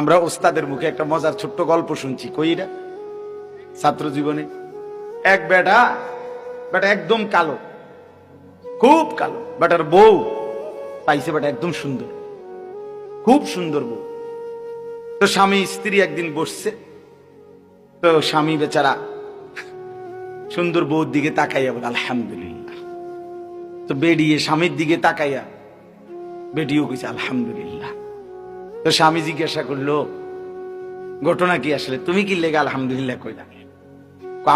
আমরা ওস্তাদের মুখে একটা মজার ছোট্ট গল্প শুনছি। কইরা ছাত্র জীবনে। এক বেটা বেটা একদম কালো। খুব কালো। বেটার বউ পাইছে বেটা একদম সুন্দর। খুব সুন্দর বউ। তো স্বামী, স্ত্রী একদিন বসছে। তো স্বামী বেচারা সুন্দর বউর দিকে তাকাইয়া বলে, আলহামদুলিল্লাহ। তো বেরিয়ে স্বামীর দিকে তাকাইয়া বেটিও কইছে, আলহামদুলিল্লাহ। তো স্বামী জিজ্ঞাসা করল, ঘটনা কি আসলে? তুমি কি লেগে আলহামদুলিল্লাহ কইলা?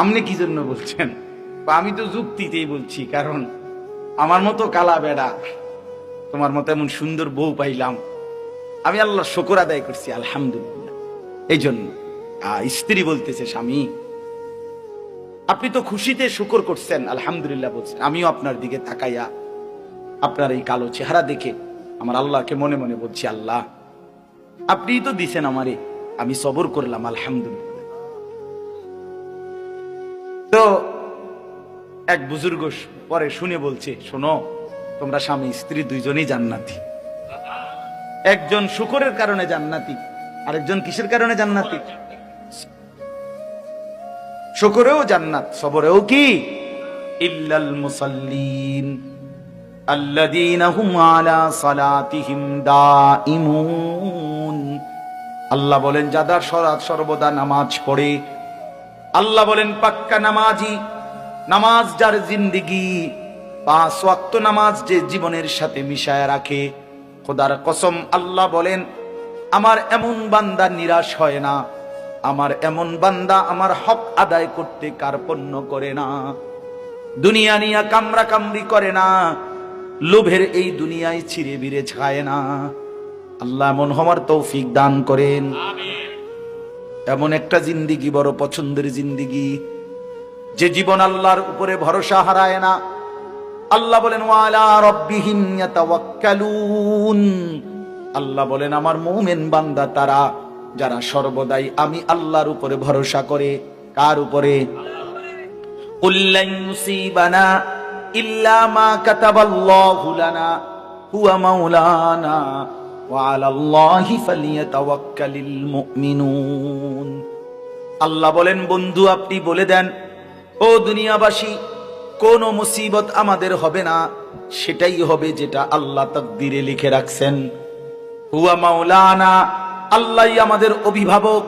আপনি কি জন্য বলছেন? আমি তো যুক্তিতেই বলছি, কারণ আমার মতো কালা বেড়া, তোমার মতো এমন সুন্দর বউ পাইলাম, আমি আল্লাহ শকর আদায় করছি, আলহামদুলিল্লাহ। এই জন্য স্ত্রী বলতেছে, স্বামী, আপনি তো খুশিতে শুকর করছেন, আলহামদুলিল্লাহ বলছেন। আমিও আপনার দিকে তাকাইয়া, আপনার এই কালো চেহারা দেখে, আমার আল্লাহকে মনে মনে বলছি, আল্লাহ আপনিই তো দিছেন আমারে। আমি সবর করলাম, আলহামদুলিল্লাহ। তো এক বুজুর্গ পরে শুনে বলছে, শোনো, তোমরা স্বামী, স্ত্রী দুইজনই জান্নাতি। একজন শুকরের কারণে জান্নাতি, আরেকজন কিসের কারণে জান্নাতি? শুকরেও জান্নাত, সবরেও কি? ইল্লাল মুসাল্লিন। আল্লাহ বলেন যারা সরাত সর্বদা নামাজ পড়ে। আল্লাহ বলেন, পাক্কা নামাজি, নামাজ যার জিন্দিগি, পাঁচ ওয়াক্ত নামাজ যে জীবনের সাথে মিশায় রাখে, খোদার কসম আল্লাহ বলেন, আমার এমন বান্দা নিরাশ হয় না, আমার এমন বান্দা আমার হক আদায় করতে কার্পণ্য করে না, দুনিয়া নিয়া কামরা কামড়ি করে না লোভের এই দুনিয়ায় ছিঁড়ে বিড়ে ছায় না। আল্লাহ এমন হওয়ার তৌফিক দান করেন। এমন একটা জিন্দিগি বড় পছন্দের জিন্দিগি যে জীবন আল্লাহর উপরে ভরসা হারায় না। আল্লাহ বলেন আল্লাহ বলেন আমার মুমিন বান্দা তারা যারা সর্বদাই আমি আল্লাহর উপরে ভরসা করে। কার উপরে? মাওলানা, ওয়া আল্লাহ বলেন, বন্ধু, আপনি বলে দেন, ও দুনিয়াবাসী, কোন মুসিবত আমাদের হবে না, সেটাই হবে যেটা আল্লাহ তকদিরে লিখে রাখছেন। হুয়া মাওলানা, আল্লাহ আমাদের অভিভাবক,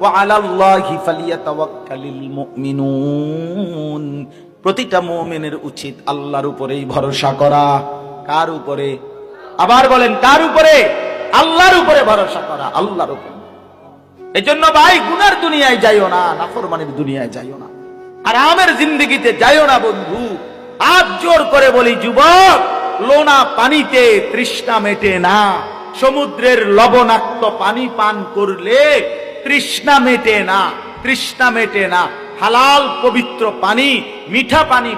ওয়া হিফালিয়া ফালিয়াতাওয়াক্কালিল মিনুন প্রতিটা মুমিনের উচিত আল্লাহর উপরেই ভরসা করা। কার উপরে? আবার বলেন, কার উপরে? আল্লাহর উপরে ভরসা করা, আল্লাহর উপরে। এই জন্য ভাই, গুনার দুনিয়ায় যাইও না, নাফরমানির দুনিয়ায় যাইও না। আর আমের জিন্দগিতে যাইও না, বন্ধু। আজ জোর করে বলি, যুবক, লোনা পানিতে তৃষ্ণা মেটে না। সমুদ্রের লবণাক্ত পানি পান করলে তৃষ্ণা মেটে না, তৃষ্ণা মেটে না। হালাল পবিত্র পানি মিঠা পানি